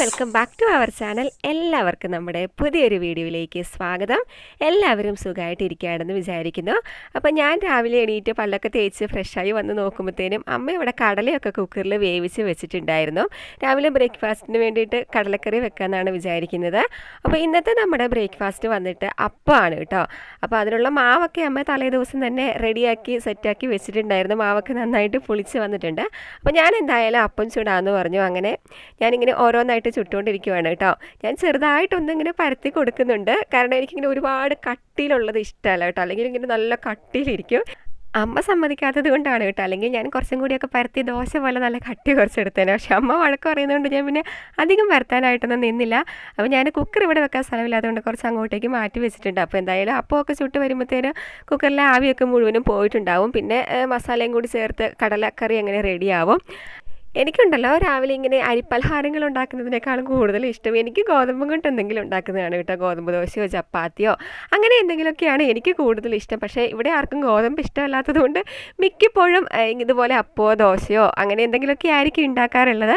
Welcome back to our channel. എല്ലാവർക്കും നമ്മുടെ പുതിയൊരു വീഡിയോയിലേക്ക് സ്വാഗതം. എല്ലാവരും സുഖമായിട്ടിരിക്കുകയാണെന്ന് വിചാരിക്കുന്നു. അപ്പോൾ ഞാൻ രാവിലെ എണീറ്റ് പല്ലൊക്കെ തേച്ച് ഫ്രഷായി വന്ന് നോക്കുമ്പോഴത്തേനും അമ്മ ഇവിടെ കടലയൊക്കെ കുക്കറിൽ വേവിച്ച് വെച്ചിട്ടുണ്ടായിരുന്നു. രാവിലെ ബ്രേക്ക്ഫാസ്റ്റിന് വേണ്ടിയിട്ട് കടലക്കറി വെക്കാമെന്നാണ് വിചാരിക്കുന്നത്. അപ്പോൾ ഇന്നത്തെ നമ്മുടെ ബ്രേക്ക്ഫാസ്റ്റ് വന്നിട്ട് അപ്പമാണ് കേട്ടോ അപ്പോൾ അതിനുള്ള മാവൊക്കെ അമ്മ തലേ ദിവസം തന്നെ റെഡിയാക്കി സെറ്റാക്കി വെച്ചിട്ടുണ്ടായിരുന്നു. മാവൊക്കെ നന്നായിട്ട് പുളിച്ച് വന്നിട്ടുണ്ട്. അപ്പോൾ ഞാൻ എന്തായാലും അപ്പം ചൂടാന്ന് പറഞ്ഞു. അങ്ങനെ ഞാനിങ്ങനെ ഓരോന്നായിട്ട് ചുട്ടുകൊണ്ടിരിക്കുവാണ് കേട്ടോ. ഞാൻ ചെറുതായിട്ടൊന്നും ഇങ്ങനെ പരത്തി കൊടുക്കുന്നുണ്ട്. കാരണം എനിക്കിങ്ങനെ ഒരുപാട് കട്ടിയിലുള്ളത് ഇഷ്ടമല്ല കേട്ടോ. അല്ലെങ്കിൽ ഇങ്ങനെ നല്ല കട്ടിയിലിരിക്കും. അമ്മ സമ്മതിക്കാത്തത് കൊണ്ടാണ് കേട്ടോ. അല്ലെങ്കിൽ ഞാൻ കുറച്ചും കൂടിയൊക്കെ പരത്തി ദോശ പോലെ നല്ല കട്ടി കുറച്ചെടുത്തേനെ. പക്ഷെ അമ്മ വഴക്ക് പറയുന്നതുകൊണ്ട് ഞാൻ പിന്നെ അധികം പരത്താനായിട്ടൊന്നും നിന്നില്ല. അപ്പോൾ ഞാൻ കുക്കർ ഇവിടെ വെക്കാൻ സ്ഥലമില്ലാത്തതുകൊണ്ട് കുറച്ച് അങ്ങോട്ടേക്ക് മാറ്റി വെച്ചിട്ടുണ്ട്. അപ്പോൾ എന്തായാലും അപ്പമൊക്കെ ചുട്ട് വരുമ്പോഴത്തേന് കുക്കറിലെ ആവിയൊക്കെ മുഴുവനും പോയിട്ടുണ്ടാവും. പിന്നെ മസാലയും കൂടി ചേർത്ത് കടലക്കറി അങ്ങനെ റെഡിയാവും എനിക്കുണ്ടല്ലോ രാവിലെ ഇങ്ങനെ അരിപ്പലഹാരങ്ങൾ ഉണ്ടാക്കുന്നതിനേക്കാളും കൂടുതൽ ഇഷ്ടം. എനിക്ക് ഗോതമ്പ് കൊണ്ട് എന്തെങ്കിലും ഉണ്ടാക്കുന്നതാണ് കേട്ടോ. ഗോതമ്പ് ദോശയോ ചപ്പാത്തിയോ അങ്ങനെ എന്തെങ്കിലുമൊക്കെയാണ് എനിക്ക് കൂടുതൽ ഇഷ്ടം. പക്ഷേ ഇവിടെ ആർക്കും ഗോതമ്പ് ഇഷ്ടമല്ലാത്തതുകൊണ്ട് മിക്കപ്പോഴും ഇതുപോലെ അപ്പോ ദോശയോ അങ്ങനെ എന്തെങ്കിലുമൊക്കെ ആയിരിക്കും ഉണ്ടാക്കാറുള്ളത്.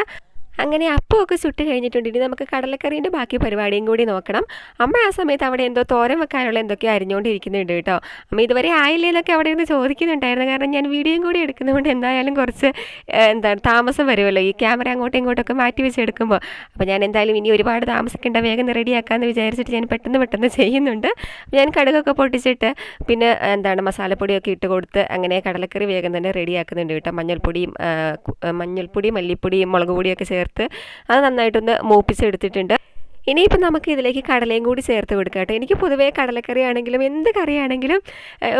അങ്ങനെ അപ്പമൊക്കെ ചുട്ട് കഴിഞ്ഞിട്ടുണ്ട്. ഇനി നമുക്ക് കടലക്കറീന്റെ ബാക്കി പരിപാടിയും കൂടി നോക്കണം. അമ്മ ആ സമയത്ത് അവിടെ എന്തോ തോരൻ വെക്കാനുള്ള എന്തൊക്കെയോ അരിഞ്ഞുകൊണ്ടിരിക്കുന്നുണ്ട് കേട്ടോ. അമ്മ ഇതുവരെ ആയില്ലേ എന്നൊക്കെ അവിടെ നിന്ന് ചോദിക്കുന്നുണ്ടായിരുന്നു. കാരണം ഞാൻ വീഡിയോയും കൂടി എടുക്കുന്നതുകൊണ്ട് എന്തായാലും കുറച്ച് എന്താണ് താമസം വരുമല്ലോ. ഈ ക്യാമറ അങ്ങോട്ടും ഇങ്ങോട്ടൊക്കെ മാറ്റി വെച്ച് എടുക്കുമ്പോൾ അപ്പോൾ ഞാൻ എന്തായാലും ഇനി ഒരുപാട് താമസിക്കേണ്ട വേഗം റെഡിയാക്കാമെന്ന് വിചാരിച്ചിട്ട് ഞാൻ പെട്ടെന്ന് പെട്ടെന്ന് ചെയ്യുന്നുണ്ട്. ഞാൻ കടുകൊക്കെ പൊട്ടിച്ചിട്ട് പിന്നെ എന്താണ് മസാലപ്പൊടിയൊക്കെ ഇട്ട് കൊടുത്ത് അങ്ങനെ കടലക്കറി വേഗം തന്നെ റെഡിയാക്കുന്നുണ്ട് കേട്ടോ. മഞ്ഞൾപ്പൊടിയും മഞ്ഞൾപ്പൊടി മല്ലിപ്പൊടിയും മുളക് പൊടിയൊക്കെ ചേർത്ത് അത് നന്നായിട്ടൊന്ന് മൂപ്പിച്ചെടുത്തിട്ടുണ്ട്. ഇനിയിപ്പോൾ നമുക്ക് ഇതിലേക്ക് കടലയും കൂടി ചേർത്ത് കൊടുക്കാം കേട്ടോ. എനിക്ക് പൊതുവേ കടലക്കറി ആണെങ്കിലും എന്ത് കറിയാണെങ്കിലും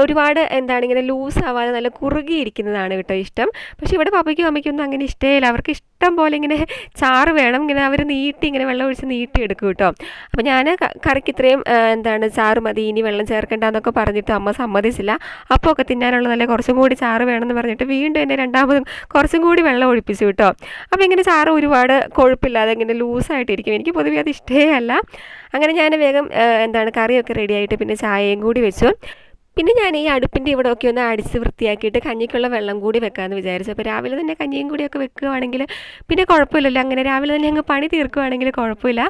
ഒരുപാട് എന്താണ് ഇങ്ങനെ ലൂസ് ആവാതെ നല്ല കുറുകിയിരിക്കുന്നതാണ് കേട്ടോ ഇഷ്ടം. പക്ഷേ ഇവിടെ പപ്പയ്ക്കും അമ്മയ്ക്കും ഒന്നും അങ്ങനെ ഇഷ്ടമില്ല അവർക്ക് ഇഷ്ടം പോലെ ഇങ്ങനെ ചാറ് വേണം. ഇങ്ങനെ അവർ നീട്ടി ഇങ്ങനെ വെള്ളം ഒഴിച്ച് നീട്ടി എടുക്കും കേട്ടോ. അപ്പോൾ ഞാൻ കറിക്ക് ഇത്രയും എന്താണ് ചാറ് മതി ഇനി വെള്ളം ചേർക്കേണ്ട എന്നൊക്കെ പറഞ്ഞിട്ട് അമ്മ സമ്മതിച്ചില്ല. അപ്പോൾ ഒക്കെ തിന്നാനുള്ളതല്ലേ? കുറച്ചും കൂടി ചാറ് വേണമെന്ന് പറഞ്ഞിട്ട് വീണ്ടും എന്നെ രണ്ടാമതും കുറച്ചും കൂടി വെള്ളം ഒഴിപ്പിച്ചു കേട്ടോ. അപ്പോൾ ഇങ്ങനെ ചാറ് ഒരുപാട് കൊഴുപ്പില്ലാതെ ഇങ്ങനെ ലൂസായിട്ടിരിക്കും. എനിക്ക് പൊതുവേ അത് അല്ല. അങ്ങനെ ഞാൻ വേഗം എന്താണ് കറിയൊക്കെ റെഡിയായിട്ട് പിന്നെ ചായയും കൂടി വെച്ചു. പിന്നെ ഞാൻ ഈ അടുപ്പിന്റെ ഇവിടെ ഒക്കെ ഒന്ന് അടിച്ച് വൃത്തിയാക്കിയിട്ട് കഞ്ഞിക്കുള്ള വെള്ളം കൂടി വെക്കാമെന്ന് വിചാരിച്ചു. അപ്പോൾ രാവിലെ തന്നെ കഞ്ഞിയും കൂടിയൊക്കെ വെക്കുകയാണെങ്കിൽ പിന്നെ കുഴപ്പമില്ലല്ലോ. അങ്ങനെ രാവിലെ തന്നെ അങ്ങ് പണി തീർക്കുകയാണെങ്കിൽ കുഴപ്പമില്ല.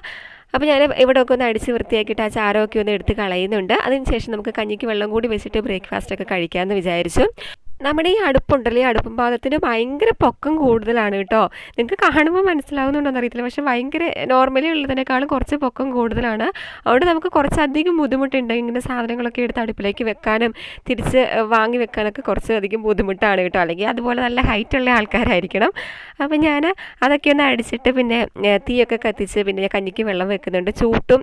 അപ്പോൾ ഞാൻ ഇവിടെ ഒക്കെ ഒന്ന് അടിച്ച് വൃത്തിയാക്കിയിട്ട് ആ ചാരമൊക്കെ ഒന്ന് എടുത്ത് കളയുന്നുണ്ട്. അതിനുശേഷം നമുക്ക് കഞ്ഞിക്ക് വെള്ളം കൂടി വെച്ചിട്ട് ബ്രേക്ക്ഫാസ്റ്റ് ഒക്കെ കഴിക്കാമെന്ന് വിചാരിച്ചു. നമ്മുടെ ഈ അടുപ്പുണ്ടല്ലോ ഈ അടുപ്പും പാദത്തിന് ഭയങ്കര പൊക്കം കൂടുതലാണ് കേട്ടോ. നിങ്ങൾക്ക് കാണുമ്പോൾ മനസ്സിലാവുന്നുണ്ടോന്ന് അറിയത്തില്ല പക്ഷേ ഭയങ്കര നോർമലി ഉള്ളതിനേക്കാളും കുറച്ച് പൊക്കം കൂടുതലാണ്. അതുകൊണ്ട് നമുക്ക് കുറച്ചധികം ബുദ്ധിമുട്ടുണ്ട് ഇങ്ങനെ സാധനങ്ങളൊക്കെ എടുത്ത് അടുപ്പിലേക്ക് വെക്കാനും തിരിച്ച് വാങ്ങി വെക്കാനൊക്കെ കുറച്ച് അധികം ബുദ്ധിമുട്ടാണ് കേട്ടോ. അല്ലെങ്കിൽ അതുപോലെ നല്ല ഹൈറ്റ് ഉള്ള ആൾക്കാരായിരിക്കണം. അപ്പോൾ ഞാൻ അതൊക്കെ ഒന്ന് അടിച്ചിട്ട് പിന്നെ തീയൊക്കെ കത്തിച്ച് പിന്നെ കഞ്ഞിക്ക് വെള്ളം വെക്കുന്നുണ്ട്. ചൂട്ടും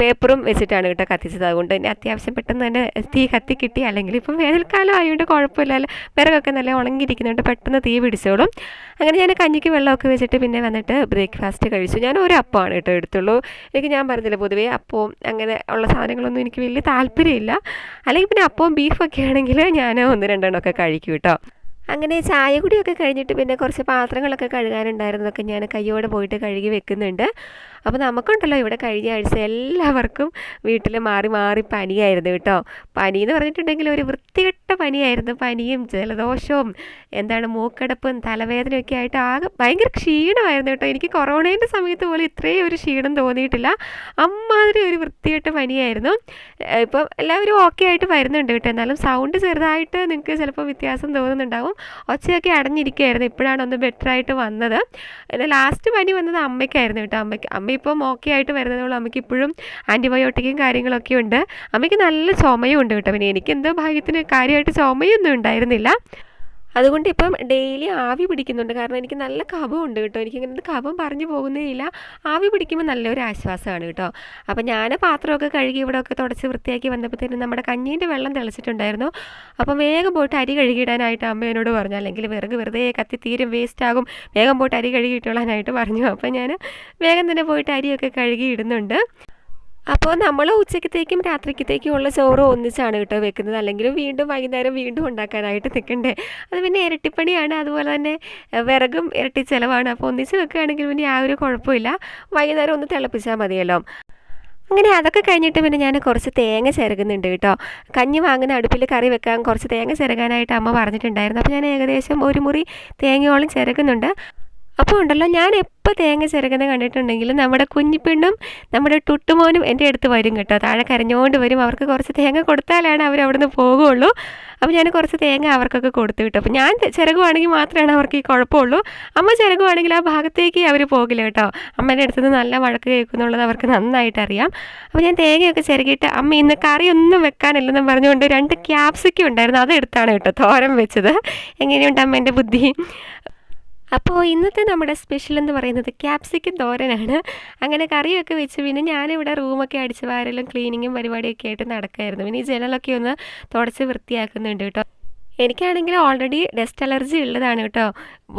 പേപ്പറും വെച്ചിട്ടാണ് കേട്ടോ കത്തിച്ചത്. അതുകൊണ്ട് തന്നെ അത്യാവശ്യം പെട്ടെന്ന് തന്നെ തീ കത്തി കിട്ടി. അല്ലെങ്കിൽ ഇപ്പം വേനൽക്കാലം ആയതുകൊണ്ട് കുഴപ്പമില്ല. വിറകൊക്കെ നല്ല ഉണങ്ങിയിരിക്കുന്നുണ്ട്. പെട്ടെന്ന് തീ പിടിച്ചോളും. അങ്ങനെ ഞാൻ കഞ്ഞിക്ക് വെള്ളമൊക്കെ വെച്ചിട്ട് പിന്നെ വന്നിട്ട് ബ്രേക്ക്ഫാസ്റ്റ് കഴിച്ചു. ഞാൻ ഒരു അപ്പമാണ് കേട്ടോ എടുത്തുള്ളൂ. എനിക്ക് ഞാൻ പറഞ്ഞില്ല പൊതുവേ അപ്പവും അങ്ങനെ ഉള്ള സാധനങ്ങളൊന്നും എനിക്ക് വലിയ താല്പര്യമില്ല. അല്ലെങ്കിൽ പിന്നെ അപ്പവും ബീഫൊക്കെ ആണെങ്കിൽ ഞാൻ ഒന്ന് രണ്ടെണ്ണമൊക്കെ കഴിക്കും കേട്ടോ. അങ്ങനെ ചായ കുടിയൊക്കെ കഴിഞ്ഞിട്ട് പിന്നെ കുറച്ച് പാത്രങ്ങളൊക്കെ കഴുകാനുണ്ടായിരുന്നതൊക്കെ ഞാൻ കയ്യോടെ പോയിട്ട് കഴുകി വെക്കുന്നുണ്ട്. അപ്പോൾ നമുക്കുണ്ടല്ലോ ഇവിടെ കഴിഞ്ഞ ആഴ്ച എല്ലാവർക്കും വീട്ടിൽ മാറി മാറി പനിയായിരുന്നു കേട്ടോ. പനി എന്ന് പറഞ്ഞിട്ടുണ്ടെങ്കിൽ ഒരു വൃത്തികെട്ട പനിയായിരുന്നു. പനിയും ജലദോഷവും എന്താണ് മൂക്കടപ്പും തലവേദനയൊക്കെ ആയിട്ട് ആകെ ഭയങ്കര ക്ഷീണമായിരുന്നു കേട്ടോ. എനിക്ക് കൊറോണേന്റെ സമയത്ത് പോലും ഇത്രയും ഒരു ക്ഷീണം തോന്നിയിട്ടില്ല. അമ്മാതിരി ഒരു വൃത്തികെട്ട പനിയായിരുന്നു. ഇപ്പം എല്ലാവരും ഓക്കെ ആയിട്ട് വരുന്നുണ്ട് കേട്ടോ. എന്നാലും സൗണ്ട് ചെറുതായിട്ട് നിങ്ങൾക്ക് ചിലപ്പോൾ വ്യത്യാസം തോന്നുന്നുണ്ടാവും. ഒച്ചയൊക്കെ അടഞ്ഞിരിക്കുകയായിരുന്നു ഇപ്പോഴാണ് ഒന്ന് ബെറ്ററായിട്ട് വന്നത്. ലാസ്റ്റ് പനി വന്നത് അമ്മയ്ക്കായിരുന്നു കേട്ടോ. അമ്മയ്ക്ക് അമ്മ ഇപ്പം ഓക്കെ ആയിട്ട് വരുന്നതേ ഉള്ളൂ. അമ്മയ്ക്ക് ഇപ്പോഴും ആന്റിബയോട്ടിക്കും കാര്യങ്ങളൊക്കെ ഉണ്ട്. അമ്മയ്ക്ക് നല്ല ചുമയും ഉണ്ട് കേട്ടോ. പിന്നെ എനിക്ക് എന്തോ ഭാഗ്യത്തിന് കാര്യമായിട്ട് ചുമയൊന്നും ഉണ്ടായിരുന്നില്ല. അതുകൊണ്ട് ഇപ്പം ഡെയിലി ആവി പിടിക്കുന്നുണ്ട്. കാരണം എനിക്ക് നല്ല കഫമുണ്ട് കേട്ടോ. എനിക്ക് ഇങ്ങനെ കഫം പറഞ്ഞു പോകുന്നേയില്ല ആവി പിടിക്കുമ്പോൾ നല്ലൊരു ആശ്വാസമാണ് കേട്ടോ. അപ്പം ഞാൻ പാത്രമൊക്കെ കഴുകി ഇവിടെ ഒക്കെ തുടച്ച് വൃത്തിയാക്കി വന്നപ്പോഴത്തേനും നമ്മുടെ കഞ്ഞീന്റെ വെള്ളം തിളച്ചിട്ടുണ്ടായിരുന്നു. അപ്പം വേഗം പോയിട്ട് അരി കഴുകിയിടാനായിട്ട് അമ്മ എന്നോട് പറഞ്ഞു. അല്ലെങ്കിൽ വെറുതെ വെറുതെ കത്തി തീരും വേസ്റ്റ് ആകും. വേഗം പോയിട്ട് അരി കഴുകിയിട്ടോളാനായിട്ട് പറഞ്ഞു. അപ്പം ഞാൻ വേഗം തന്നെ പോയിട്ട് അരിയൊക്കെ കഴുകി ഇടുന്നുണ്ട് അപ്പോൾ നമ്മൾ ഉച്ചക്കത്തേക്കും രാത്രിക്കത്തേക്കും ഉള്ള ചോറ് ഒന്നിച്ചാണ് കേട്ടോ വെക്കുന്നത്. അല്ലെങ്കിൽ വീണ്ടും വൈകുന്നേരം വീണ്ടും ഉണ്ടാക്കാനായിട്ട് നിൽക്കണ്ടേ. അത് പിന്നെ ഇരട്ടിപ്പണിയാണ്. അതുപോലെ തന്നെ വിറകും ഇരട്ടി ചിലവാണ്. അപ്പോൾ ഒന്നിച്ച് വെക്കുകയാണെങ്കിൽ പിന്നെ ആ ഒരു കുഴപ്പമില്ല. വൈകുന്നേരം ഒന്ന് തിളപ്പിച്ചാൽ മതിയല്ലോ. അങ്ങനെ അതൊക്കെ കഴിഞ്ഞിട്ട് പിന്നെ ഞാൻ കുറച്ച് തേങ്ങ ചിരകുന്നുണ്ട് കേട്ടോ. കഞ്ഞി വാങ്ങുന്ന അടുപ്പിൽ കറി വെക്കാൻ കുറച്ച് തേങ്ങ ചിരകാനായിട്ട് അമ്മ പറഞ്ഞിട്ടുണ്ടായിരുന്നു. അപ്പോൾ ഞാൻ ഏകദേശം ഒരു മുറി തേങ്ങയോളം ചിരകുന്നുണ്ട്. അപ്പോൾ ഉണ്ടല്ലോ ഞാൻ എപ്പോൾ തേങ്ങ ചിരകുന്നത് കണ്ടിട്ടുണ്ടെങ്കിലും നമ്മുടെ കുഞ്ഞിപ്പെണ്ണും നമ്മുടെ ടുട്ടുമോനും എന്റെ അടുത്ത് വരും കേട്ടോ. താഴെ കരഞ്ഞുകൊണ്ട് വരും. അവർക്ക് കുറച്ച് തേങ്ങ കൊടുത്താലാണ് അവർ അവിടുന്ന് പോകുള്ളൂ. അപ്പോൾ ഞാൻ കുറച്ച് തേങ്ങ അവർക്കൊക്കെ കൊടുത്തു കിട്ടും അപ്പോൾ ഞാൻ ചിരകുവാണെങ്കിൽ മാത്രമാണ് അവർക്ക് ഈ കുഴപ്പമുള്ളൂ. അമ്മ ചിരകുവാണെങ്കിൽ ആ ഭാഗത്തേക്ക് അവർ പോകില്ല കേട്ടോ. അമ്മേന്റെ അടുത്ത് നിന്ന് നല്ല വഴക്ക് കേൾക്കുന്നുള്ളത് അവർക്ക് നന്നായിട്ട് അറിയാം. അപ്പോൾ ഞാൻ തേങ്ങയൊക്കെ ചിരകിയിട്ട് അമ്മ ഇന്ന് കറിയൊന്നും വെക്കാനില്ലെന്നും പറഞ്ഞുകൊണ്ട് രണ്ട് ക്യാപ്സിക്കം ഉണ്ടായിരുന്നു. അതെടുത്താണ് കേട്ടോ തോരൻ വെച്ചത്. എങ്ങനെയുണ്ട് അമ്മേന്റെ ബുദ്ധി? അപ്പോൾ ഇന്നത്തെ നമ്മുടെ സ്പെഷ്യൽ എന്ന് പറയുന്നത് ക്യാപ്സിക്കൻ തോരനാണ്. അങ്ങനെ കറിയൊക്കെ വെച്ച് പിന്നെ ഞാനിവിടെ റൂമൊക്കെ അടിച്ച് വാരലും ക്ലീനിങ്ങും പരിപാടിയൊക്കെ ആയിട്ട് നടക്കായിരുന്നു. പിന്നെ ഈ ജനലൊക്കെ ഒന്ന് തുടച്ച് വൃത്തിയാക്കുന്നുണ്ട് കേട്ടോ. എനിക്കാണെങ്കിൽ ഓൾറെഡി ഡസ്റ്റ് അലർജി ഉള്ളതാണ് കേട്ടോ.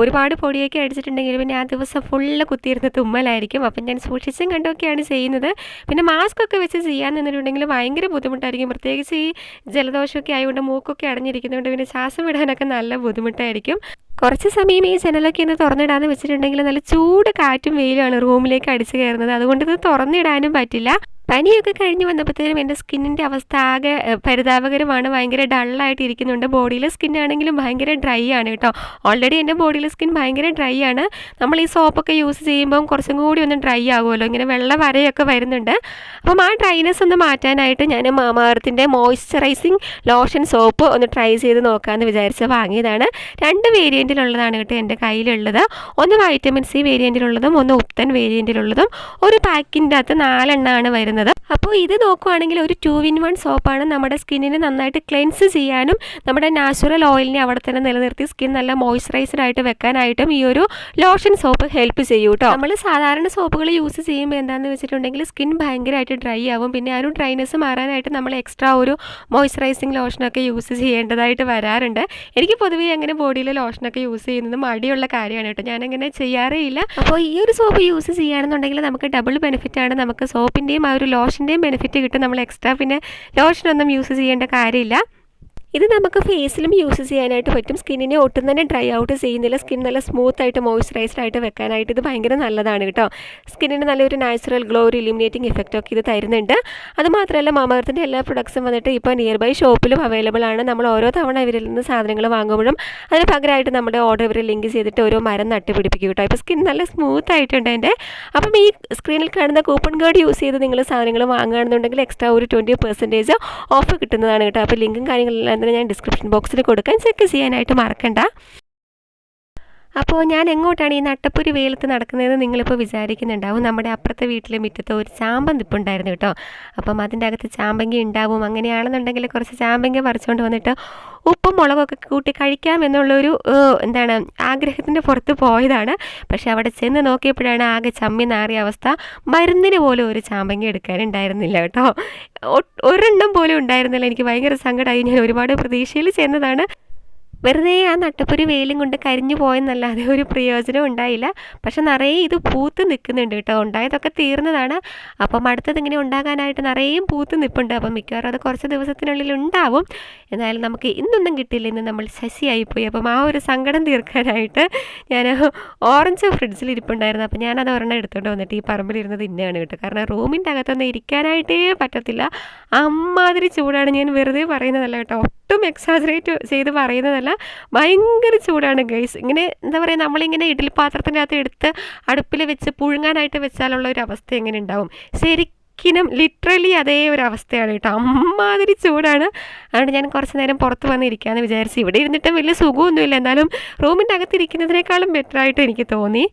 ഒരുപാട് പൊടിയൊക്കെ അടിച്ചിട്ടുണ്ടെങ്കിൽ പിന്നെ ആ ദിവസം ഫുള്ള് കുത്തിയിരുന്ന തുമ്മലായിരിക്കും. അപ്പം ഞാൻ സൂക്ഷിച്ചും കണ്ടൊക്കെയാണ് ചെയ്യുന്നത്. പിന്നെ മാസ്ക് ഒക്കെ വെച്ച് ചെയ്യാൻ നിന്നിട്ടുണ്ടെങ്കിൽ ഭയങ്കര ബുദ്ധിമുട്ടായിരിക്കും. പ്രത്യേകിച്ച് ഈ ജലദോഷമൊക്കെ ആയതുകൊണ്ട് മൂക്കൊക്കെ അടഞ്ഞിരിക്കുന്നതുകൊണ്ട് പിന്നെ ശ്വാസം വിടാനൊക്കെ നല്ല ബുദ്ധിമുട്ടായിരിക്കും. കുറച്ച് സമയം ഈ ജനലൊക്കെ ഒന്ന് തുറന്നിടാന്ന് വെച്ചിട്ടുണ്ടെങ്കിൽ നല്ല ചൂട് കാറ്റും വെയിലുമാണ് റൂമിലേക്ക് അടിച്ചു കയറുന്നത്. അതുകൊണ്ട് ഇത് തുറന്നിടാനും പറ്റില്ല. പനിയൊക്കെ കഴിഞ്ഞ് വന്നപ്പോഴത്തേനും എന്റെ സ്കിന്നിന്റെ അവസ്ഥ ആകെ പരിതാപകരമാണ്. ഭയങ്കര ഡള്ളായിട്ട് ഇരിക്കുന്നുണ്ട്. ബോഡിയിലെ സ്കിൻ ആണെങ്കിലും ഭയങ്കര ഡ്രൈ ആണ് കേട്ടോ. ഓൾറെഡി എന്റെ ബോഡിയിലെ സ്കിൻ ഭയങ്കര ഡ്രൈ ആണ്. നമ്മൾ ഈ സോപ്പൊക്കെ യൂസ് ചെയ്യുമ്പം കുറച്ചും കൂടി ഒന്ന് ഡ്രൈ ആകുമല്ലോ. ഇങ്ങനെ വെള്ള വരയൊക്കെ വരുന്നുണ്ട്. അപ്പം ആ ഡ്രൈനെസ് ഒന്ന് മാറ്റാനായിട്ട് ഞാൻ മാമാർത്തിന്റെ മോയ്സ്ചറൈസിങ് ലോഷൻ സോപ്പ് ഒന്ന് ട്രൈ ചെയ്ത് നോക്കാമെന്ന് വിചാരിച്ച് വാങ്ങിയതാണ്. രണ്ട് വേരിയന്റിലുള്ളതാണ് കേട്ടോ എന്റെ കയ്യിലുള്ളത്. ഒന്ന് വൈറ്റമിൻ സി വേരിയന്റിലുള്ളതും ഒന്ന് ഉപ്തൻ വേരിയന്റിലുള്ളതും. ഒരു പാക്കിന്റെ അകത്ത് നാലെണ്ണമാണ് വരുന്നത്. അപ്പോൾ ഇത് നോക്കുവാണെങ്കിൽ ഒരു ടു ഇൻ വൺ സോപ്പാണ് നമ്മുടെ സ്കിന്നിനെ നന്നായിട്ട് ക്ലെൻസ് ചെയ്യാനും നമ്മുടെ നാച്ചുറൽ ഓയിലിനെ അവിടെ തന്നെ നിലനിർത്തി സ്കിൻ നല്ല മോയ്സ്ചറൈസ്ഡ് ആയിട്ട് വെക്കാനായിട്ടും ഈ ഒരു ലോഷൻ സോപ്പ് ഹെൽപ്പ് ചെയ്യും കേട്ടോ നമ്മൾ സാധാരണ സോപ്പുകൾ യൂസ് ചെയ്യുമ്പോൾ എന്താണെന്ന് വെച്ചിട്ടുണ്ടെങ്കിൽ സ്കിൻ ഭയങ്കരമായിട്ട് ഡ്രൈ ആവും. പിന്നെ ആ ഒരു ഡ്രൈനെസ് മാറാനായിട്ട് നമ്മൾ എക്സ്ട്രാ ഒരു മോയ്സ്ചറൈസിങ് ലോഷനൊക്കെ യൂസ് ചെയ്യേണ്ടതായിട്ട് വരാറുണ്ട്. എനിക്ക് പൊതുവേ അങ്ങനെ ബോഡിയിൽ ലോഷനൊക്കെ യൂസ് ചെയ്യുന്നത് മടിയുള്ള കാര്യമാണ് കേട്ടോ ഞാനങ്ങനെ ചെയ്യാറേ ഇല്ല. അപ്പോൾ ഈ ഒരു സോപ്പ് യൂസ് ചെയ്യുകയാണെന്നുണ്ടെങ്കിൽ നമുക്ക് ഡബിൾ ബെനിഫിറ്റ് ആണ് നമുക്ക് സോപ്പിന്റെയും ആ ഒരു ലോഷന്റെയും ബെനിഫിറ്റ് കിട്ടും നമ്മൾ എക്സ്ട്രാ പിന്നെ ലോഷനൊന്നും യൂസ് ചെയ്യേണ്ട കാര്യമില്ല. ഇത് നമുക്ക് ഫേസിലും യൂസ് ചെയ്യാനായിട്ട് പറ്റും. സ്കിന്നിനെ ഒട്ടും തന്നെ ഡ്രൈ ഔട്ട് ചെയ്യുന്നില്ല. സ്കിൻ നല്ല സ്മൂത്ത് ആയിട്ട് മോയ്സ്ചറൈസ്ഡ് ആയിട്ട് വെക്കാനായിട്ട് ഇത് ഭയങ്കര നല്ലതാണ് കേട്ടോ. സ്കിന്നിന് നല്ലൊരു നാച്ചുറൽ ഗ്ലോ ഒരു ഇലിമിനേറ്റിംഗ് ഇഫക്റ്റ് ഒക്കെ ഇത് തരുന്നുണ്ട്. അതുമാത്രമല്ല മാമർത്തിന്റെ എല്ലാ പ്രൊഡക്ട്സും വന്നിട്ട് ഇപ്പോൾ നിയർ ബൈ ഷോപ്പിലും അവൈലബിൾ ആണ്. നമ്മൾ ഓരോ തവണ ഇവരിൽ നിന്ന് സാധനങ്ങൾ വാങ്ങുമ്പോഴും അതിന് പകരമായിട്ട് നമ്മുടെ ഓർഡർ ഇവർ ലിങ്ക് ചെയ്തിട്ട് ഓരോ മരം നട്ടുപിടിപ്പിക്കും കേട്ടോ. ഇപ്പോൾ സ്കിൻ നല്ല സ്മൂത്ത് ആയിട്ടുണ്ട് എന്റെ അപ്പം ഈ സ്ക്രീനിൽ കാണുന്ന കൂപ്പൺ കോഡ് യൂസ് ചെയ്ത് നിങ്ങൾ സാധനങ്ങൾ വാങ്ങുകയാണെന്നുണ്ടെങ്കിൽ എക്സ്ട്രാ ഒരു ട്വന്റി പെർസെന്റേജ് ഓഫ് കിട്ടുന്നതാണ് കേട്ടോ. അപ്പോൾ ലിങ്കും കാര്യങ്ങളെല്ലാം തന്നെ ഞാൻ ഡിസ്ക്രിപ്ഷൻ ബോക്സിൽ കൊടുക്കാൻ ചെക്ക് ചെയ്യാനായിട്ട് മറക്കണ്ട. അപ്പോൾ ഞാൻ എങ്ങോട്ടാണ് ഈ നട്ടപ്പൊരു വെയിലത്ത് നടക്കുന്നതെന്ന് നിങ്ങളിപ്പോൾ വിചാരിക്കുന്നുണ്ടാവും. നമ്മുടെ അപ്പുറത്തെ വീട്ടിലെ മുറ്റത്ത് ഒരു ചാമ്പ നിപ്പുണ്ടായിരുന്നു കേട്ടോ. അപ്പം അതിന്റെ അകത്ത് ചാമ്പങ്ങി ഉണ്ടാവും. അങ്ങനെയാണെന്നുണ്ടെങ്കിൽ കുറച്ച് ചാമ്പങ്ങ പറിച്ചുകൊണ്ട് വന്നിട്ട് ഉപ്പും മുളകൊക്കെ കൂട്ടി കഴിക്കാം എന്നുള്ളൊരു ഏഹ്, എന്താണ് ആഗ്രഹത്തിന്റെ പുറത്ത് പോയതാണ്. പക്ഷെ അവിടെ ചെന്ന് നോക്കിയപ്പോഴാണ് ആകെ ചമ്മി നാറിയ അവസ്ഥ. മരുന്നിന് പോലും ഒരു ചാമ്പങ്ങി എടുക്കാനുണ്ടായിരുന്നില്ല കേട്ടോ. ഒരെണ്ണം പോലും ഉണ്ടായിരുന്നില്ല. എനിക്ക് ഭയങ്കര സങ്കടമായി. ഞാൻ ഒരുപാട് പ്രതീക്ഷയിൽ ചെന്നതാണ്. വെറുതെ ആ നട്ടപ്പൊരു വെയിലും കൊണ്ട് കരിഞ്ഞു പോയെന്നല്ലാതെ ഒരു പ്രയോജനം ഉണ്ടായില്ല. പക്ഷെ നിറയെ ഇത് പൂത്ത് നിൽക്കുന്നുണ്ട് കേട്ടോ. ഉണ്ടായതൊക്കെ തീർന്നതാണ്. അപ്പം അടുത്തത് ഇങ്ങനെ ഉണ്ടാകാനായിട്ട് നിറയെയും പൂത്ത് നിൽപ്പുണ്ട്. അപ്പം മിക്കവാറും അത് കുറച്ച് ദിവസത്തിനുള്ളിൽ ഉണ്ടാവും. എന്നാലും നമുക്ക് ഇന്നൊന്നും കിട്ടില്ല ഇന്ന് നമ്മൾ ശശിയായിപ്പോയി. അപ്പം ആ ഒരു സങ്കടം തീർക്കാനായിട്ട് ഞാൻ ഓറഞ്ച് ഫ്രിഡ്ജിൽ ഇരിപ്പുണ്ടായിരുന്നു. അപ്പം ഞാനത് ഒരെണ്ണം എടുത്തുകൊണ്ട് വന്നിട്ട് ഈ പറമ്പിലിരുന്നത് ഇന്നെയാണ് കേട്ടോ. കാരണം റൂമിന്റെ അകത്തൊന്നും ഇരിക്കാനായിട്ടേ പറ്റത്തില്ല. അമ്മാതിരി ചൂടാണ്. ഞാൻ വെറുതെ പറയുന്നതല്ല കേട്ടോ. ഒട്ടും എക്സാജറേറ്റ് ചെയ്ത് പറയുന്നതല്ല. ഭയങ്കര ചൂടാണ് ഗൈസ് ഇങ്ങനെ എന്താ പറയുക നമ്മളിങ്ങനെ ഇഡ്ഡലി പാത്രത്തിന്റെ അകത്ത് എടുത്ത് അടുപ്പിൽ വെച്ച് പുഴുങ്ങാനായിട്ട് വെച്ചാലുള്ള ഒരു അവസ്ഥ എങ്ങനെ ഉണ്ടാവും? ശരിക്കും ലിറ്ററലി അതേ ഒരു അവസ്ഥയാണ് കേട്ടോ. അമ്മാതിരി ചൂടാണ്. അതുകൊണ്ട് ഞാൻ കുറച്ച് നേരം പുറത്ത് വന്നിരിക്കാമെന്ന് വിചാരിച്ചു ഇവിടെ ഇരുന്നിട്ട് വലിയ സുഖമൊന്നുമില്ല. എന്നാലും റൂമിന്റെ അകത്തിരിക്കുന്നതിനേക്കാളും ബെറ്ററായിട്ട് എനിക്ക് തോന്നി.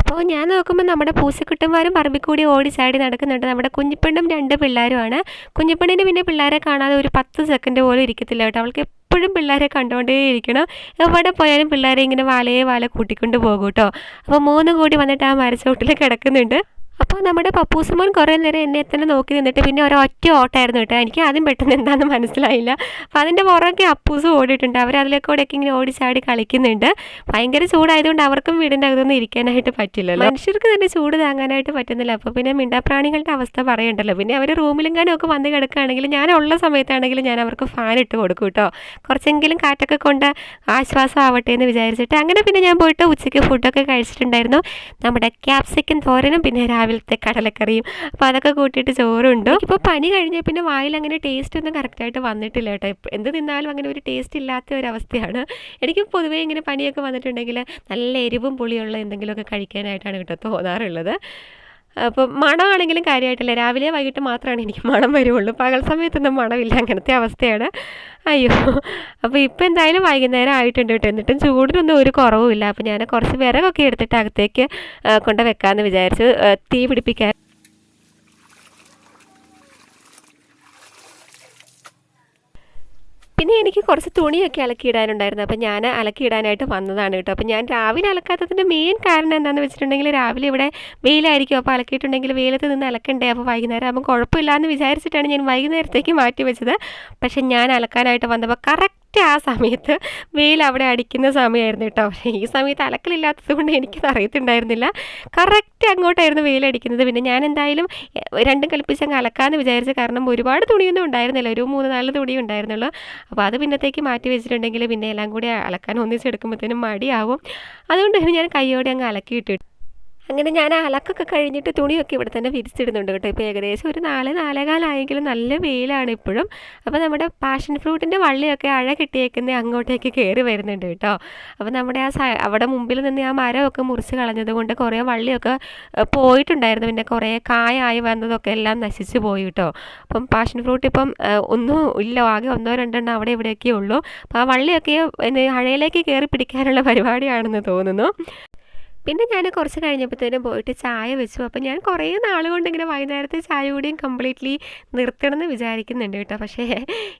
അപ്പോൾ ഞാൻ നോക്കുമ്പോൾ നമ്മുടെ പൂച്ചക്കുട്ടന്മാരും പറമ്പിക്കൂടി ഓടി ചാടി നടക്കുന്നുണ്ട്. നമ്മുടെ കുഞ്ഞിപ്പെണ്ണും രണ്ട് പിള്ളേരുമാണ്. കുഞ്ഞിപ്പെണ്ണിന് പിന്നെ പിള്ളേരെ കാണാതെ ഒരു പത്ത് സെക്കൻഡ് പോലും ഇരിക്കത്തില്ല കേട്ടോ. അവൾക്ക് എപ്പോഴും പിള്ളേരെ കണ്ടുകൊണ്ടേ ഇരിക്കണം എവിടെ പോയാലും പിള്ളേരെ ഇങ്ങനെ വാലയെ വാല കൂട്ടിക്കൊണ്ട് പോകും കേട്ടോ. അപ്പോൾ മൂന്ന് കൂടി വന്നിട്ട് ആ മരച്ചോട്ടിൽ കിടക്കുന്നുണ്ട്. അപ്പോൾ നമ്മുടെ പപ്പൂസുമോൻ കുറേ നേരം എന്നെ തന്നെ നോക്കി നിന്നിട്ട് പിന്നെ ഒരൊറ്റ ഓട്ടമായിരുന്നു കേട്ടോ. എനിക്ക് ആദ്യം പെട്ടെന്ന് എന്താണെന്ന് മനസ്സിലായില്ല. അപ്പോൾ അതിന്റെ പുറമൊക്കെ അപ്പൂസും ഓടിയിട്ടുണ്ട്. അവർ അതിലേക്കൂടെയൊക്കെ ഇങ്ങനെ ഓടിച്ചാടി കളിക്കുന്നുണ്ട്. ഭയങ്കര ചൂടായതുകൊണ്ട് അവർക്കും വീടിന്റെ അകത്തൊന്നും ഇരിക്കാനായിട്ട് പറ്റില്ലല്ലോ. മനുഷ്യർക്ക് തന്നെ ചൂട് താങ്ങാനായിട്ട് പറ്റുന്നില്ല. അപ്പോൾ പിന്നെ മിണ്ടാപ്രാണികളുടെ അവസ്ഥ പറയണ്ടല്ലോ പിന്നെ അവർ റൂമിലെങ്ങാനും ഒക്കെ വന്ന് കിടക്കുകയാണെങ്കിൽ ഞാൻ ഉള്ള സമയത്താണെങ്കിൽ ഞാൻ അവർക്ക് ഫാൻ ഇട്ട് കൊടുക്കും കേട്ടോ. കുറച്ചെങ്കിലും കാറ്റൊക്കെ കൊണ്ട് ആശ്വാസം ആവട്ടെ എന്ന് വിചാരിച്ചിട്ട് അങ്ങനെ പിന്നെ ഞാൻ പോയിട്ട് ഉച്ചയ്ക്ക് ഫുഡൊക്കെ കഴിച്ചിട്ടുണ്ടായിരുന്നു. നമ്മുടെ ക്യാപ്സിക്കൻ തോരനും പിന്നെ രാവിലത്തെ കടലക്കറിയും. അപ്പോൾ അതൊക്കെ കൂട്ടിയിട്ട് ചോറുണ്ടോ? ഇപ്പോൾ പനി കഴിഞ്ഞ പിന്നെ വായിൽ അങ്ങനെ ടേസ്റ്റ് ഒന്നും കറക്റ്റായിട്ട് വന്നിട്ടില്ല കേട്ടോ. എന്ത് തിന്നാലും അങ്ങനെ ഒരു ടേസ്റ്റ് ഇല്ലാത്ത ഒരു അവസ്ഥയാണ് എനിക്ക് പൊതുവേ ഇങ്ങനെ പനിയൊക്കെ വന്നിട്ടുണ്ടെങ്കിൽ നല്ല എരിവും പുളിയുള്ള എന്തെങ്കിലുമൊക്കെ കഴിക്കാനായിട്ടാണ് കേട്ടോ തോന്നാറുള്ളത്. അപ്പം മണമാണെങ്കിലും കാര്യമായിട്ടില്ല. രാവിലെ വൈകിട്ട് മാത്രമാണ് എനിക്ക് മണം വരുള്ളൂ പകൽ സമയത്തൊന്നും മണമില്ല. അങ്ങനത്തെ അവസ്ഥയാണ്. അയ്യോ. അപ്പോൾ ഇപ്പം എന്തായാലും വൈകുന്നേരം ആയിട്ടുണ്ട് കേട്ടോ. എന്നിട്ടും ചൂടിനൊന്നും ഒരു കുറവുമില്ല. അപ്പോൾ ഞാൻ കുറച്ച് വിറകൊക്കെ എടുത്തിട്ട് അകത്തേക്ക് കൊണ്ടുവെക്കാമെന്ന് കൊണ്ട് വെക്കാമെന്ന് വിചാരിച്ചു തീ പിടിപ്പിക്കാൻ പിന്നെ എനിക്ക് കുറച്ച് തുണിയൊക്കെ അലക്കിയിടാനുണ്ടായിരുന്നു. അപ്പോൾ ഞാൻ അലക്കിയിടാനായിട്ട് വന്നതാണ് കേട്ടോ. അപ്പോൾ ഞാൻ രാവിലെ അലക്കാത്തതിന്റെ മെയിൻ കാരണം എന്താണെന്ന് വെച്ചിട്ടുണ്ടെങ്കിൽ രാവിലെ ഇവിടെ വെയിലായിരിക്കും. അപ്പോൾ അലക്കിയിട്ടുണ്ടെങ്കിൽ വെയിലത്ത് നിന്ന് അലക്കണ്ടേ? അപ്പോൾ വൈകുന്നേരം ആകുമ്പോൾ കുഴപ്പമില്ല എന്ന് വിചാരിച്ചിട്ടാണ് ഞാൻ വൈകുന്നേരത്തേക്ക് മാറ്റി വെച്ചത്. പക്ഷേ ഞാൻ അലക്കാനായിട്ട് വന്നപ്പോൾ കറക്റ്റ് ആ സമയത്ത് വെയിൽ അവിടെ അടിക്കുന്ന സമയമായിരുന്നു കേട്ടോ. ഈ സമയത്ത് അലക്കലില്ലാത്തത് കൊണ്ട് എനിക്കത് അറിയത്തുണ്ടായിരുന്നില്ല. കറക്റ്റ് അങ്ങോട്ടായിരുന്നു വെയിലടിക്കുന്നത് പിന്നെ ഞാൻ എന്തായാലും രണ്ടും കൽപ്പിച്ച് അങ്ങ് അലക്കാമെന്ന് വിചാരിച്ചു കാരണം ഒരുപാട് തുണിയൊന്നും ഉണ്ടായിരുന്നില്ല. ഒരു മൂന്ന് നാല് തുണി ഉണ്ടായിരുന്നുള്ളൂ. അപ്പോൾ അത് പിന്നത്തേക്ക് മാറ്റി വെച്ചിട്ടുണ്ടെങ്കിൽ പിന്നെ എല്ലാം കൂടി അലക്കാൻ ഒന്നിച്ചെടുക്കുമ്പോഴത്തേനും മടിയാവും. അതുകൊണ്ട് തന്നെ ഞാൻ കൈയോടെ അങ്ങ് അലക്കിയിട്ടു അങ്ങനെ ഞാൻ അലക്കൊക്കെ കഴിഞ്ഞിട്ട് തുണിയൊക്കെ ഇവിടെ തന്നെ വിരിച്ചിടുന്നുണ്ട് കേട്ടോ. ഇപ്പോൾ ഏകദേശം ഒരു നാല് നാലേകാലായെങ്കിലും നല്ല വെയിലാണ് ഇപ്പോഴും. അപ്പോൾ നമ്മുടെ പാഷൻ ഫ്രൂട്ടിന്റെ വള്ളിയൊക്കെ അഴ കിട്ടിയേക്കുന്ന അങ്ങോട്ടേക്ക് കയറി വരുന്നുണ്ട് കേട്ടോ. അപ്പോൾ നമ്മുടെ ആ അവിടെ മുമ്പിൽ നിന്ന് ആ മരമൊക്കെ മുറിച്ച് കളഞ്ഞത് കൊണ്ട് കുറേ വള്ളിയൊക്കെ പോയിട്ടുണ്ടായിരുന്നു. പിന്നെ കുറേ കായായി വന്നതൊക്കെ എല്ലാം നശിച്ചു പോയി കേട്ടോ. അപ്പം പാഷൻ ഫ്രൂട്ട് ഇപ്പം ഒന്നും ഇല്ല. ആകെ ഒന്നോ രണ്ടെണ്ണം അവിടെ ഇവിടെയൊക്കെ ഉള്ളൂ. അപ്പോൾ ആ വള്ളിയൊക്കെ അഴയിലേക്ക് കയറി പിടിക്കാനുള്ള പരിപാടിയാണെന്ന് തോന്നുന്നു. പിന്നെ ഞാൻ കുറച്ച് കഴിഞ്ഞപ്പോഴത്തേനും പോയിട്ട് ചായ വെച്ചു. അപ്പം ഞാൻ കുറേ നാൾ കൊണ്ട് ഇങ്ങനെ വൈകുന്നേരത്തെ ചായ കൂടിയും കംപ്ലീറ്റ്ലി നിർത്തണം എന്ന് വിചാരിക്കുന്നുണ്ട് കേട്ടോ. പക്ഷേ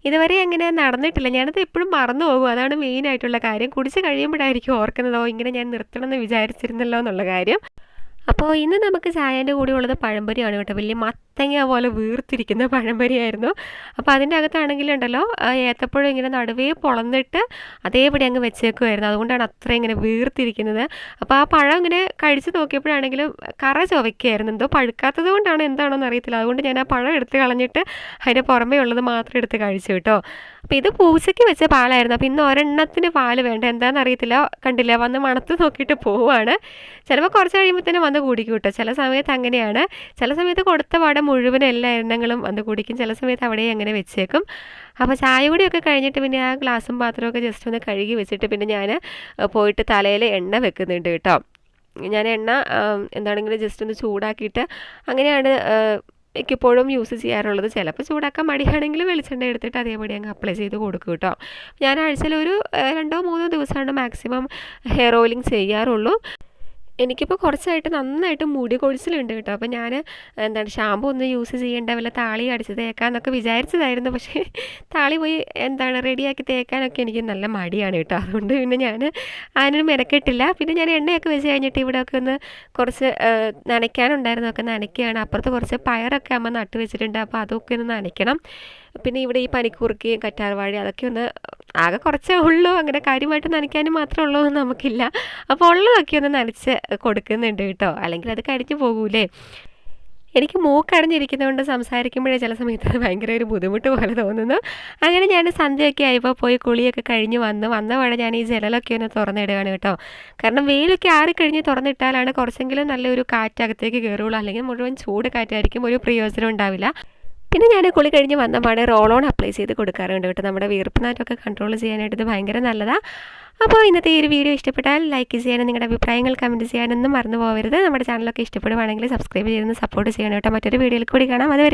ഇതുവരെ അങ്ങനെ നടന്നിട്ടില്ല. ഞാനത് എപ്പോഴും മറന്നു പോകും. അതാണ് മെയിൻ ആയിട്ടുള്ള കാര്യം. കുടിച്ച് കഴിയുമ്പോഴായിരിക്കും ഓർക്കുന്നതോ ഇങ്ങനെ ഞാൻ നിർത്തണം എന്ന് വിചാരിച്ചിരുന്നല്ലോ എന്നുള്ള കാര്യം. അപ്പോൾ ഇന്ന് നമുക്ക് ചായന്റെ കൂടെ ഉള്ളത് പഴംപൊരിയാണ് കേട്ടോ. വലിയ മത്തങ്ങ പോലെ വീർത്തിരിക്കുന്ന പഴംപൊരിയായിരുന്നു. അപ്പോൾ അതിന്റെ അകത്താണെങ്കിലുണ്ടല്ലോ ഏത്തപ്പഴം ഇങ്ങനെ നടുവേ പൊളന്നിട്ട് അതേപടി അങ്ങ് വെച്ചേക്കുമായിരുന്നു അതുകൊണ്ടാണ് അത്ര ഇങ്ങനെ വീർത്തിരിക്കുന്നത്. അപ്പോൾ ആ പഴം ഇങ്ങനെ കഴിച്ച് നോക്കിയപ്പോഴാണെങ്കിലും കറ ചുവയ്ക്കായിരുന്നു. എന്തോ പഴുക്കാത്തത് കൊണ്ടാണ് എന്താണോന്ന് അറിയത്തില്ല. അതുകൊണ്ട് ഞാൻ ആ പഴം എടുത്ത് കളഞ്ഞിട്ട് അതിന്റെ പുറമേ ഉള്ളത് മാത്രം എടുത്ത് കഴിച്ചു കേട്ടോ. അപ്പോൾ ഇത് പൂച്ചയ്ക്ക് വെച്ച പാലായിരുന്നു. അപ്പോൾ ഇന്ന് ഒരെണ്ണത്തിന് പാൽ വേണ്ട. എന്താണെന്ന് അറിയത്തില്ല. കണ്ടില്ല. വന്ന് മണത്ത് നോക്കിയിട്ട് പോവാണ് ചിലപ്പോൾ കുറച്ച് കഴിയുമ്പോൾ വന്ന് കുടിക്കും കേട്ടോ ചില സമയത്ത് അങ്ങനെയാണ്. ചില സമയത്ത് കൊടുത്ത പാടെ മുഴുവൻ എല്ലാ എണ്ണങ്ങളും വന്ന് കുടിക്കും. ചില സമയത്ത് അവിടെ അങ്ങനെ വെച്ചേക്കും. അപ്പോൾ ചായ കൂടിയൊക്കെ കഴിഞ്ഞിട്ട് പിന്നെ ആ ഗ്ലാസും പാത്രമൊക്കെ ജസ്റ്റ് ഒന്ന് കഴുകി വെച്ചിട്ട് പിന്നെ ഞാൻ പോയിട്ട് തലയിൽ എണ്ണ വെക്കുന്നുണ്ട് കേട്ടോ ഞാൻ എണ്ണ എന്താണെങ്കിലും ജസ്റ്റ് ഒന്ന് ചൂടാക്കിയിട്ട് അങ്ങനെയാണ് മിക്കപ്പോഴും യൂസ് ചെയ്യാറുള്ളത്. ചിലപ്പോൾ ചൂടാക്കാൻ മടിയാണെങ്കിൽ വെളിച്ചെണ്ണ എടുത്തിട്ട് അതേപടി അങ്ങ് അപ്ലൈ ചെയ്ത് കൊടുക്കും കേട്ടോ ഞാൻ ആഴ്ചയിൽ ഒരു രണ്ടോ മൂന്നോ ദിവസമാണ് മാക്സിമം ഹെയർ ഓയിലിംഗ് ചെയ്യാറുള്ളൂ. എനിക്കിപ്പോൾ കുറച്ചായിട്ട് നന്നായിട്ട് മുടി കൊഴിച്ചിലുണ്ട് കേട്ടോ. അപ്പോൾ ഞാൻ എന്താണ് ഷാമ്പു ഒന്ന് യൂസ് ചെയ്യേണ്ട വല്ല താളി അടിച്ച് തേക്കാമെന്നൊക്കെ വിചാരിച്ചതായിരുന്നു. പക്ഷേ താളി പോയി എന്താണ് റെഡിയാക്കി തേക്കാനൊക്കെ എനിക്ക് നല്ല മടിയാണ് കേട്ടോ. അതുകൊണ്ട് പിന്നെ ഞാൻ അതിനൊരു മെനക്കെട്ടില്ല. പിന്നെ ഞാൻ എണ്ണയൊക്കെ വെച്ച് കഴിഞ്ഞിട്ട് ഇവിടെയൊക്കെ ഒന്ന് കുറച്ച് നനയ്ക്കാനുണ്ടായിരുന്നു. ഒക്കെ നനയ്ക്കുകയാണ്. അപ്പുറത്ത് കുറച്ച് പയറൊക്കെ അമ്മ നട്ട് വെച്ചിട്ടുണ്ട്. അപ്പോൾ അതൊക്കെ ഒന്ന് നനയ്ക്കണം. പിന്നെ ഇവിടെ ഈ പനിക്കൂർക്കയും കറ്റാർവാഴ അതൊക്കെ ഒന്ന് ആകെ കുറച്ചേ ഉള്ളൂ. അങ്ങനെ കാര്യമായിട്ട് നനയ്ക്കാനും മാത്രമേ ഉള്ളൂ എന്ന് നമുക്കില്ല. അപ്പോൾ ഉള്ളതൊക്കെ ഒന്ന് നനച്ച് കൊടുക്കുന്നുണ്ട് കേട്ടോ. അല്ലെങ്കിൽ അത് കരിഞ്ഞു പോകൂലേ. എനിക്ക് മൂക്കടഞ്ഞിരിക്കുന്നതുകൊണ്ട് സംസാരിക്കുമ്പോഴേ ചില സമയത്ത് ഭയങ്കര ഒരു ബുദ്ധിമുട്ട് പോലെ തോന്നുന്നു. അങ്ങനെ ഞാൻ സന്ധ്യയൊക്കെ ആയപ്പോൾ പോയി കുളിയൊക്കെ കഴിഞ്ഞ് വന്ന്. വന്ന വഴി ഞാൻ ഈ ജനലൊക്കെ ഒന്ന് തുറന്നിടുകയാണ് കേട്ടോ. കാരണം വെയിലൊക്കെ ആറിക്കഴിഞ്ഞ് തുറന്നിട്ടാലാണ് കുറച്ചെങ്കിലും നല്ലൊരു കാറ്റകത്തേക്ക് കയറുള്ളൂ അല്ലെങ്കിൽ മുഴുവൻ ചൂട് കാറ്റായിരിക്കും. ഒരു പ്രയോജനം ഉണ്ടാവില്ല. പിന്നെ ഞാൻ കുളി കഴിഞ്ഞ് വന്ന പാടെ റോൾ ഓൺ അപ്ലൈ ചെയ്ത് കൊടുക്കാറുണ്ട് കേട്ടോ. നമ്മുടെ വീർപ്പ് നാറ്റൊക്കെ കൺട്രോൾ ചെയ്യാനായിട്ട് ഇത് ഭയങ്കര നല്ലതാണ് അപ്പോൾ ഇന്നത്തെ ഈ ഒരു വീഡിയോ ഇഷ്ടപ്പെട്ടാൽ ലൈക്ക് ചെയ്യാനും നിങ്ങളുടെ അഭിപ്രായങ്ങൾ കമന്റ് ചെയ്യാനൊന്നും മറന്നു പോകരുത് നമ്മുടെ ചാനലൊക്കെ ഇഷ്ടപ്പെടുവാണെങ്കിൽ സബ്സ്ക്രൈബ് ചെയ്തൊന്ന് സപ്പോർട്ട് ചെയ്യണം കേട്ടോ. മറ്റൊരു വീഡിയോയിൽ കൂടി കാണാം. അതുവരെ